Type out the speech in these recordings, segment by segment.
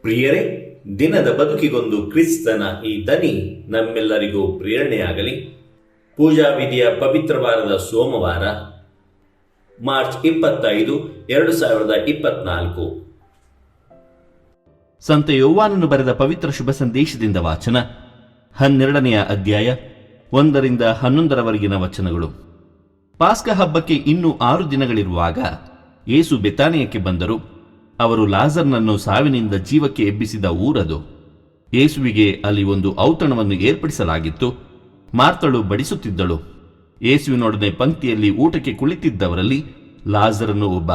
ಪ್ರಿಯರೇ, ದಿನದ ಬದುಕಿಗೊಂದು ಕ್ರಿಸ್ತನ ಈ ದನಿ ನಮ್ಮೆಲ್ಲರಿಗೂ ಪ್ರೇರಣೆಯಾಗಲಿ. ಪೂಜಾ ವಿಧಿಯ ಪವಿತ್ರವಾರದ ಸೋಮವಾರ, ಮಾರ್ಚ್ ಇಪ್ಪತ್ತೈದು, ಎರಡು ಸಾವಿರದ ಇಪ್ಪತ್ನಾಲ್ಕು. ಸಂತ ಯೌವಾನನು ಬರೆದ ಪವಿತ್ರ ಶುಭ ಸಂದೇಶದಿಂದ ವಾಚನ. ಹನ್ನೆರಡನೆಯ ಅಧ್ಯಾಯ, ಒಂದರಿಂದ ಹನ್ನೊಂದರವರೆಗಿನ ವಚನಗಳು. ಪಾಸ್ಕ ಹಬ್ಬಕ್ಕೆ ಇನ್ನೂ ಆರು ದಿನಗಳಿರುವಾಗ ಏಸು ಬೆತಾನಿಯಕ್ಕೆ ಬಂದರು. ಅವರು ಲಾಜರ್ನನ್ನು ಸಾವಿನಿಂದ ಜೀವಕ್ಕೆ ಎಬ್ಬಿಸಿದ ಊರದು. ಯೇಸುವಿಗೆ ಅಲ್ಲಿ ಒಂದು ಔತಣವನ್ನು ಏರ್ಪಡಿಸಲಾಗಿತ್ತು. ಮಾರ್ತಳು ಬಡಿಸುತ್ತಿದ್ದಳು. ಯೇಸುವಿನೊಡನೆ ಪಂಕ್ತಿಯಲ್ಲಿ ಊಟಕ್ಕೆ ಕುಳಿತಿದ್ದವರಲ್ಲಿ ಲಾಜರನ್ನು ಒಬ್ಬ.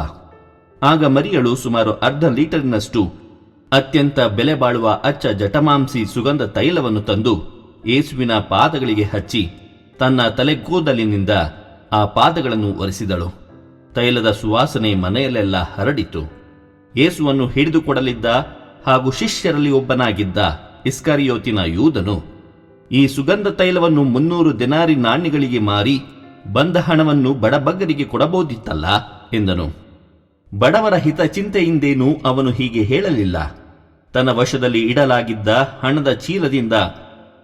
ಆಗ ಮರಿಯಳು ಸುಮಾರು ಅರ್ಧ ಲೀಟರ್ನಷ್ಟು ಅತ್ಯಂತ ಬೆಲೆ ಬಾಳುವ ಅಚ್ಚ ಜಟಮಾಂಸಿ ಸುಗಂಧ ತೈಲವನ್ನು ತಂದು ಯೇಸುವಿನ ಪಾದಗಳಿಗೆ ಹಚ್ಚಿ ತನ್ನ ತಲೆಗೂದಲಿನಿಂದ ಆ ಪಾದಗಳನ್ನು ಒರೆಸಿದಳು. ತೈಲದ ಸುವಾಸನೆ ಮನೆಯಲ್ಲೆಲ್ಲ ಹರಡಿತು. ಯೇಸುವನ್ನು ಹಿಡಿದುಕೊಡಲಿದ್ದ ಹಾಗೂ ಶಿಷ್ಯರಲ್ಲಿ ಒಬ್ಬನಾಗಿದ್ದ ಇಸ್ಕರಿಯೋತಿನ ಯೂದನು ಈ ಸುಗಂಧ ತೈಲವನ್ನು ಮುನ್ನೂರು ದಿನಾರಿ ನಾಣ್ಯಗಳಿಗೆ ಮಾರಿ ಬಂದ ಹಣವನ್ನು ಬಡಬಗ್ಗರಿಗೆ ಕೊಡಬಹುದಿತ್ತಲ್ಲ ಎಂದನು. ಬಡವರ ಹಿತಚಿಂತೆಯಿಂದೇನು ಅವನು ಹೀಗೆ ಹೇಳಲಿಲ್ಲ. ತನ್ನ ವಶದಲ್ಲಿ ಇಡಲಾಗಿದ್ದ ಹಣದ ಚೀಲದಿಂದ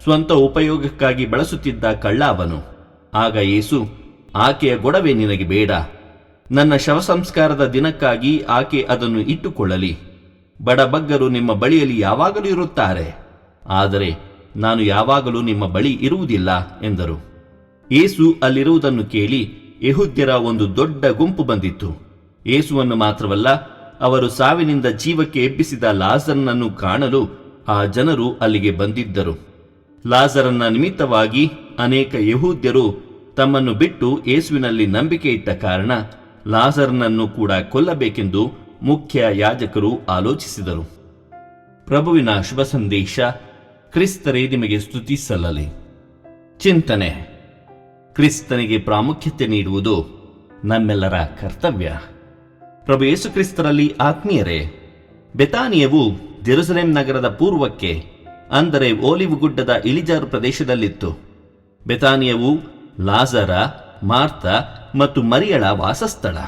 ಸ್ವಂತ ಉಪಯೋಗಕ್ಕಾಗಿ ಬಳಸುತ್ತಿದ್ದ ಕಳ್ಳ ಅವನು. ಆಗ ಯೇಸು, ಆಕೆಯ ಗೊಡವೆ ನಿನಗೆ ಬೇಡ. ನನ್ನ ಶವ ಸಂಸ್ಕಾರದ ದಿನಕ್ಕಾಗಿ ಆಕೆ ಅದನ್ನು ಇಟ್ಟುಕೊಳ್ಳಲಿ. ಬಡಬಗ್ಗರು ನಿಮ್ಮ ಬಳಿಯಲ್ಲಿ ಯಾವಾಗಲೂ ಇರುತ್ತಾರೆ. ಆದರೆ ನಾನು ಯಾವಾಗಲೂ ನಿಮ್ಮ ಬಳಿ ಇರುವುದಿಲ್ಲ, ಎಂದರು. ಯೇಸು ಅಲ್ಲಿರುವುದನ್ನು ಕೇಳಿ ಯಹುದ್ಯರ ಒಂದು ದೊಡ್ಡ ಗುಂಪು ಬಂದಿತ್ತು. ಯೇಸುವನ್ನು ಮಾತ್ರವಲ್ಲ, ಅವರು ಸಾವಿನಿಂದ ಜೀವಕ್ಕೆ ಎಬ್ಬಿಸಿದ ಲಾಜರನನ್ನು ಕಾಣಲು ಆ ಜನರು ಅಲ್ಲಿಗೆ ಬಂದಿದ್ದರು. ಲಾಜರನ್ನ ನಿಮಿತ್ತವಾಗಿ ಅನೇಕ ಯಹೂದ್ಯರು ತಮ್ಮನ್ನು ಬಿಟ್ಟು ಯೇಸುವಿನಲ್ಲಿ ನಂಬಿಕೆ ಇಟ್ಟ ಕಾರಣ ಲಾಜರನನ್ನು ಕೂಡ ಕೊಲ್ಲಬೇಕೆಂದು ಮುಖ್ಯ ಯಾಜಕರು ಆಲೋಚಿಸಿದರು. ಪ್ರಭುವಿನ ಶುಭ ಸಂದೇಶ, ಕ್ರಿಸ್ತರೇ ನಿಮಗೆ ಸ್ತುತಿ ಸಲ್ಲಲಿ. ಚಿಂತನೆ, ಕ್ರಿಸ್ತನಿಗೆ ಪ್ರಾಮುಖ್ಯತೆ ನೀಡುವುದು ನಮ್ಮೆಲ್ಲರ ಕರ್ತವ್ಯ. ಪ್ರಭು ಯೇಸು ಕ್ರಿಸ್ತರಲ್ಲಿ ಆತ್ಮೀಯರೇ, ಬೆತಾನಿಯವು ಜೆರುಸಲೇಂ ನಗರದ ಪೂರ್ವಕ್ಕೆ, ಅಂದರೆ ಓಲಿವು ಗುಡ್ಡದ ಇಳಿಜಾರು ಪ್ರದೇಶದಲ್ಲಿತ್ತು. ಬೆತಾನಿಯವು ಲಾಜರ, ಮಾರ್ತ ಮತ್ತು ಮರಿಯಳ ವಾಸಸ್ಥಳ.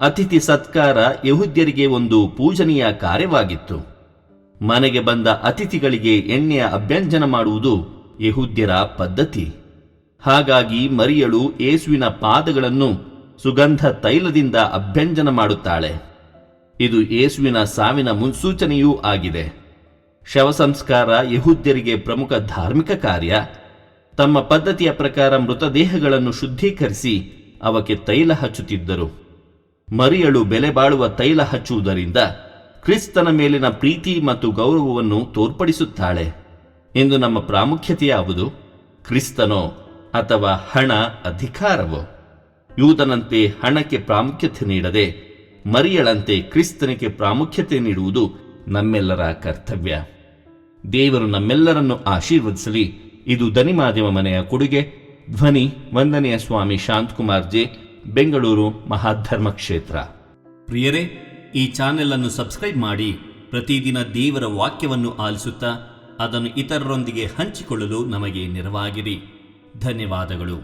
ಅತಿಥಿ ಸತ್ಕಾರ ಯಹುದ್ಯರಿಗೆ ಒಂದು ಪೂಜನೀಯ ಕಾರ್ಯವಾಗಿತ್ತು. ಮನೆಗೆ ಬಂದ ಅತಿಥಿಗಳಿಗೆ ಎಣ್ಣೆಯ ಅಭ್ಯಂಜನ ಮಾಡುವುದು ಯಹುದ್ಯರ ಪದ್ಧತಿ. ಹಾಗಾಗಿ ಮರಿಯಳು ಯೇಸುವಿನ ಪಾದಗಳನ್ನು ಸುಗಂಧ ತೈಲದಿಂದ ಅಭ್ಯಂಜನ ಮಾಡುತ್ತಾಳೆ. ಇದು ಯೇಸುವಿನ ಸಾವಿನ ಮುನ್ಸೂಚನೆಯೂ ಆಗಿದೆ. ಶವ ಸಂಸ್ಕಾರ ಯಹುದ್ಯರಿಗೆ ಪ್ರಮುಖ ಧಾರ್ಮಿಕ ಕಾರ್ಯ. ತಮ್ಮ ಪದ್ಧತಿಯ ಪ್ರಕಾರ ಮೃತದೇಹಗಳನ್ನು ಶುದ್ಧೀಕರಿಸಿ ಅವಕ್ಕೆ ತೈಲ ಹಚ್ಚುತ್ತಿದ್ದರು. ಮರಿಯಳು ಬೆಲೆ ಬಾಳುವ ತೈಲ ಹಚ್ಚುವುದರಿಂದ ಕ್ರಿಸ್ತನ ಮೇಲಿನ ಪ್ರೀತಿ ಮತ್ತು ಗೌರವವನ್ನು ತೋರ್ಪಡಿಸುತ್ತಾಳೆ. ಎಂದು ನಮ್ಮ ಪ್ರಾಮುಖ್ಯತೆ ಯಾವುದು ಕ್ರಿಸ್ತನೋ ಅಥವಾ ಹಣ ಅಧಿಕಾರವೋ? ಯೂತನಂತೆ ಹಣಕ್ಕೆ ಪ್ರಾಮುಖ್ಯತೆ ನೀಡದೆ ಮರಿಯಳಂತೆ ಕ್ರಿಸ್ತನಿಗೆ ಪ್ರಾಮುಖ್ಯತೆ ನೀಡುವುದು ನಮ್ಮೆಲ್ಲರ ಕರ್ತವ್ಯ. ದೇವರು ನಮ್ಮೆಲ್ಲರನ್ನು ಆಶೀರ್ವದಿಸಲಿ. ಇದು ದನಿಮಾಧ್ಯಮ ಮನೆಯ ಕೊಡುಗೆ. ಧ್ವನಿ ವಂದನೆಯ ಸ್ವಾಮಿ ಶಾಂತಕುಮಾರ್ ಜೆ ಬೆಂಗಳೂರು ಮಹಾಧರ್ಮ ಕ್ಷೇತ್ರ. ಪ್ರಿಯರೇ, ಈ ಚಾನೆಲ್ ಅನ್ನು ಸಬ್ಸ್ಕ್ರೈಬ್ ಮಾಡಿ, ಪ್ರತಿದಿನ ದೇವರ ವಾಕ್ಯವನ್ನು ಆಲಿಸುತ್ತಾ, ಅದನ್ನು ಇತರರೊಂದಿಗೆ ಹಂಚಿಕೊಳ್ಳಲು ನಮಗೆ ನೆರವಾಗಿರಿ ಧನ್ಯವಾದಗಳು.